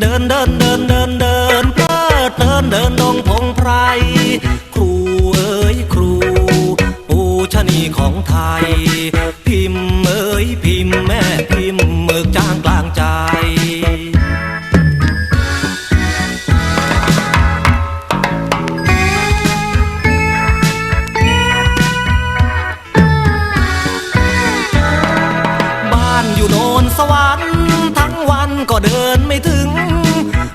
เดินเดินเดินเดินเดินเพลิดเพลินเดินดงพงไพรครูเอ๋ยครู ปูชนีของไทย พิมพ์เอ๋ยพิมพ์แม่พิมพ์เมือกจ้างกลางใจบ้านอยู่โนนสวรรค์ทั้งวันก็เดินไม่ถึง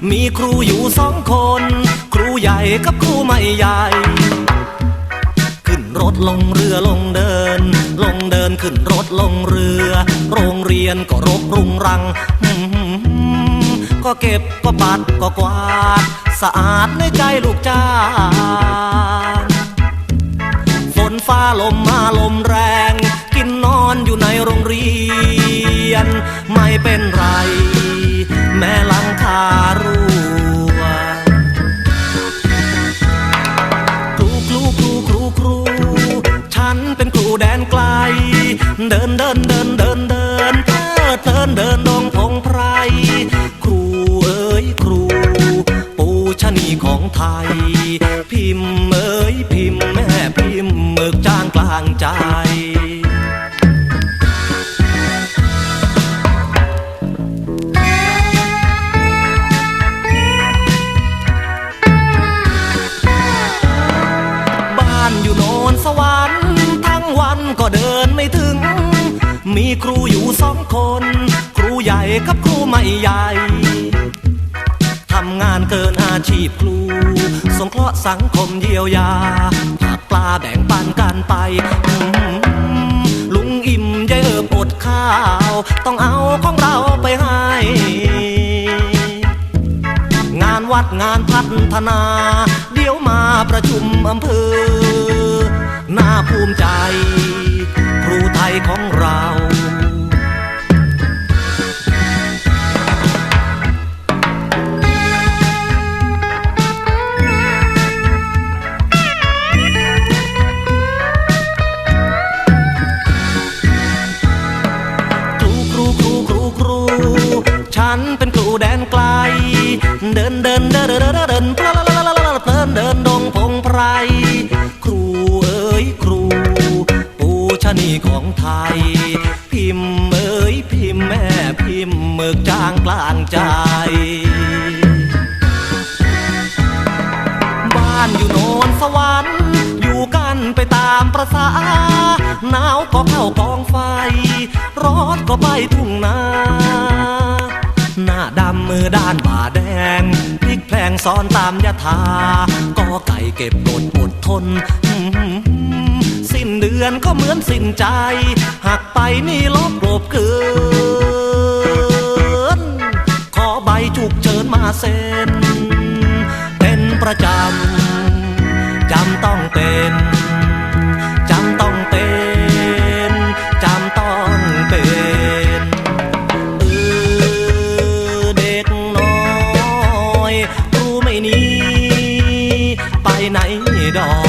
มีครูอยู่สองคน ครูใหญ่กับครูไม่ใหญ่ ขึ้นรถลงเรือลงเดิน ลงเดินขึ้นรถลงเรือ โรงเรียนก็รกรุงรัง ก็เก็บก็ปัดก็กวาด สะอาดในใจลูกจ้าฝนฟ้าลมมาลมแรง กินนอนอยู่ในโรงเรียน ไม่เป็นไร แม่ เดินเดินเดินเดินเดินเพลินเดินเดินดงพงไพรครูเอ๋ยครู ปูชนีของไทย พิมพ์เอ๋ยพิมพ์แม่พิมพ์เมือกจ้างกลางใจ ครูอยู่สองคน ครูใหญ่กับครูไม่ใหญ่ ทำงานเกินอาชีพครู สงเคราะห์สังคมเยียวยาผักปลาแบ่งปันกันไป ลุงอิ่มยายเอิบอดข้าว ต้องเอาของเราไปให้ งานวัดงานพัฒนา เดี๋ยวมาประชุมอำเภอ น่าภูมิใจครูไทยของเรา ฉันเป็นครูแดนไกล เดินเดินเดินเดินเดินเดินเพลินเดินเดินดงพงไพร ครูเอ๋ยครู ปูชนีของไทย พิมพ์เอ๋ยพิมพ์แม่พิมพ์เมือกจางกลางใจบ้านอยู่โนนสวรรค์อยู่กันไปตามประษาหนาวก็เข้ากองไฟ ร้อนก็ไปทุ่งนา มือด้านบ่าแดงพลิกแพลงซ้อนตามยถาก็ไก่เก็บกดอดทน สิ้นเดือนก็เหมือนสิ้นใจ หักไปนี่ลบกลบเกิน ขอใบฉุกเฉินมาเซ็น เป็นประจำ จำต้องเป็น ดอ